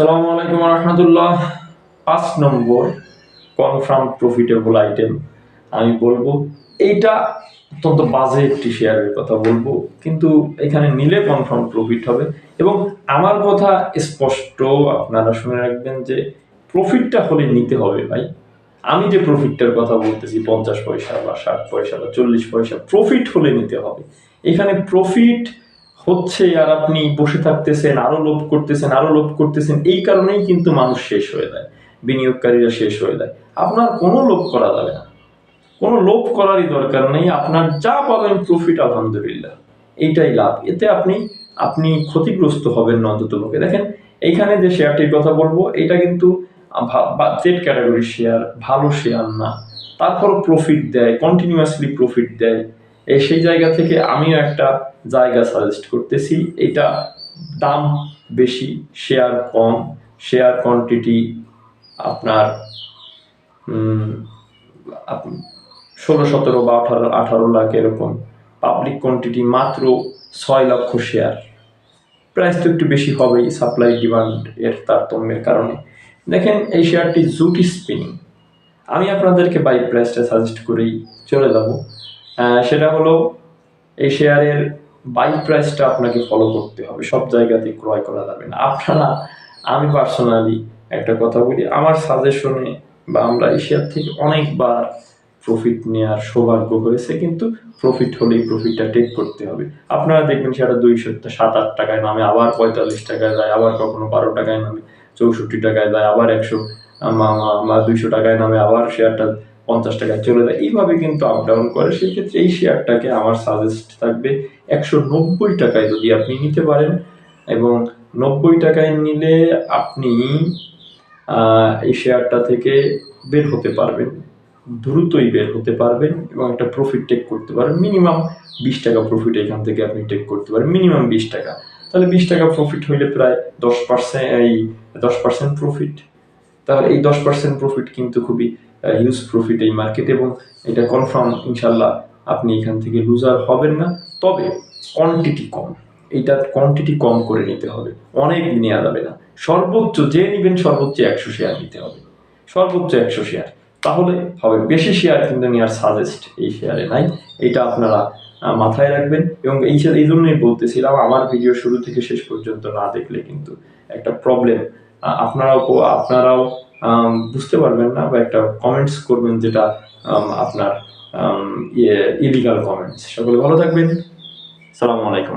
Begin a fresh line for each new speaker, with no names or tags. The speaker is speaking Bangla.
সালামু আলাইকুম রহমতুল্লাহ। পাঁচ নম্বর কনফার্ম প্রফিটেবল আইটেম আমি বলব, এইটা অত্যন্ত বাজে একটি শেয়ারের কথা বলব, কিন্তু এখানে নিলে কনফার্ম প্রফিট হবে। এবং আমার কথা স্পষ্ট আপনারা শুনে রাখবেন যে প্রফিটটা হলে নিতে হবে ভাই। আমি যে প্রফিটটার কথা বলতেছি, পঞ্চাশ পয়সা বা ষাট পয়সা বা চল্লিশ পয়সা, প্রফিট হলে নিতে হবে। এখানে প্রফিট হচ্ছে আর আপনি বসে থাকতেছেন, আরও লোভ করতেছেন, আরও লোভ করতেছেন, এই কারণেই কিন্তু মানুষ শেষ হয়ে যায়, বিনিয়োগকারীরা শেষ হয়ে যায়। আপনার কোনো লোভ করা যাবে না। কোনো লোভ করারই দরকার নেই, আপনার যা পাবেন প্রফিট আলহামদুলিল্লাহ। এইটাই লাভ। এতে আপনি আপনি ক্ষতিগ্রস্ত হবেন না অন্তত দেখেন এইখানে যে শেয়ারটির কথা বলব, এটা কিন্তু জেড ক্যাটাগরির শেয়ার ভালো শেয়ার না। তারপর প্রফিট দেয় কন্টিনিউয়াসলি প্রফিট দেয়। সেই জায়গা থেকে আমিও একটা জায়গা সাজেস্ট করতেছি। এটা দাম বেশি শেয়ার কম। শেয়ার কোয়ান্টিটি আপনার ষোলো, সতেরো বা আঠারো আঠারো লাখ এরকম। পাবলিক কোয়ান্টিটি মাত্র ছয় লক্ষ শেয়ার প্রাইস তো একটু বেশি হবেই সাপ্লাই ডিমান্ড এর তারতম্যের কারণে। দেখেন, এই শেয়ারটি জুটি স্পিনিং আমি আপনাদেরকে বাই প্রাইসটা সাজেস্ট করেই চলে যাব। সেটা হলো এই শেয়ারের বাই প্রাইসটা আপনাকে ফলো করতে হবে। সব জায়গাতে ক্রয় করা যাবে না। আপনারা আমি পার্সোনালি একটা কথা বলি, আমার সাজেশনে বা আমরা এই শেয়ার থেকে অনেকবার প্রফিট নেওয়ার সৌভাগ্য হয়েছে, কিন্তু প্রফিট হলেই প্রফিটটা টেক করতে হবে। আপনারা দেখবেন সেটা দুইশো সাত, আট টাকায় নামে, আবার পঁয়তাল্লিশ টাকায় যায়, আবার কখনো বারো টাকায় নামে, চৌষট্টি টাকায় যায়, আবার একশো দুইশো টাকায় নামে, আবার শেয়ারটা পঞ্চাশ টাকায় চলে যায়। এইভাবে কিন্তু আপ ডাউন করে। সেক্ষেত্রে এই শেয়ারটাকে আমার সাজেস্ট থাকবে একশো নব্বই টাকায় যদি আপনি নিতে পারেন এবং নব্বই টাকায় নিলে আপনি এই শেয়ারটা থেকে বের হতে পারবেন। দ্রুতই বের হতে পারবেন এবং একটা প্রফিট টেক করতে পারবেন। মিনিমাম বিশ টাকা প্রফিট এখান থেকে আপনি টেক করতে পারেন। মিনিমাম বিশ টাকা। তাহলে বিশ টাকা প্রফিট হইলে প্রায় দশ পার্সেন্ট এই দশ পার্সেন্ট প্রফিট তাহলে এই দশ পার্সেন্ট প্রফিট কিন্তু খুবই হিউজ প্রফিট এই মার্কেট এবং এটা কনফার্ম ইনশাল্লাহ আপনি এখান থেকে লুজার হবেন না। তবে কোয়ান্টিটি কম এইটার কোয়ান্টিটি কম করে নিতে হবে। অনেক নেওয়া যাবে না। সর্বোচ্চ যে নেবেন, সর্বোচ্চ একশো শেয়ার নিতে হবে। সর্বোচ্চ একশো শেয়ার তাহলে হবে বেশি শেয়ার কিন্তু নেওয়ার সাজেস্ট এই শেয়ারে নাই। এটা আপনারা মাথায় রাখবেন। এবং এই এই জন্যই বলতেছিলাম, আমার ভিডিও শুরু থেকে শেষ পর্যন্ত না দেখলে কিন্তু একটা প্রবলেম আপনারাও আপনারাও বুঝতে পারবেন না বা একটা কমেন্টস করবেন যেটা আপনার ইয়ে ইলিগাল কমেন্টস সকলে ভালো থাকবেন। সালামু আলাইকুম